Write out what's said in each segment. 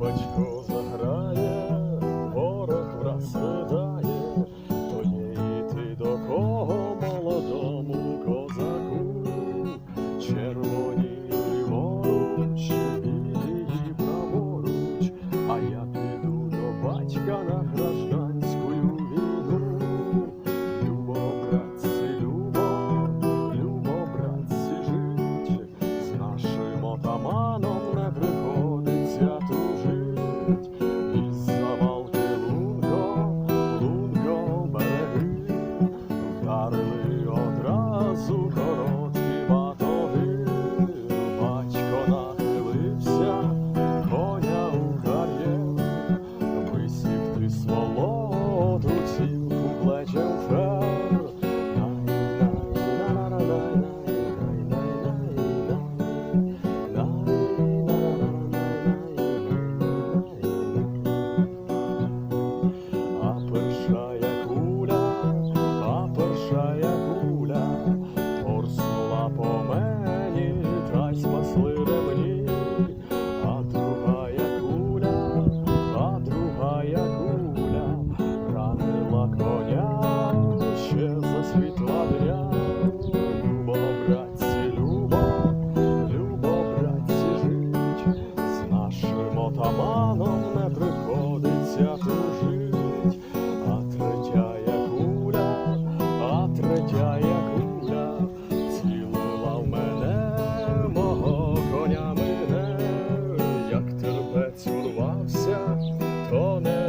як батько ще засвітла дня. Любо, братці, любо, любо, братці, жить, з нашим отаманом не приходиться тужить, а третяя куля, а третяя куля цілила в мене, мого коня мене, як терпець урвався, то не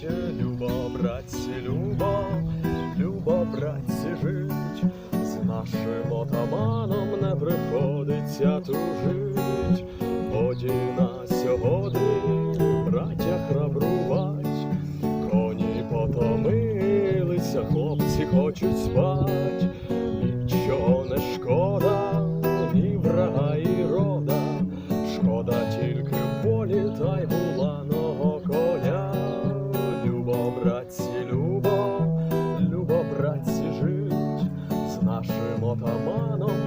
дарувати. Любо, братці, любо, любо, братці, жить, з нашим отаманом не приходиться тужить. Годі на сьогодні, браття храбрувать, коні потомилися, хлопці хочуть спать, нічого не шкода, ні врага і рода, шкода тільки волі та й братці, жить,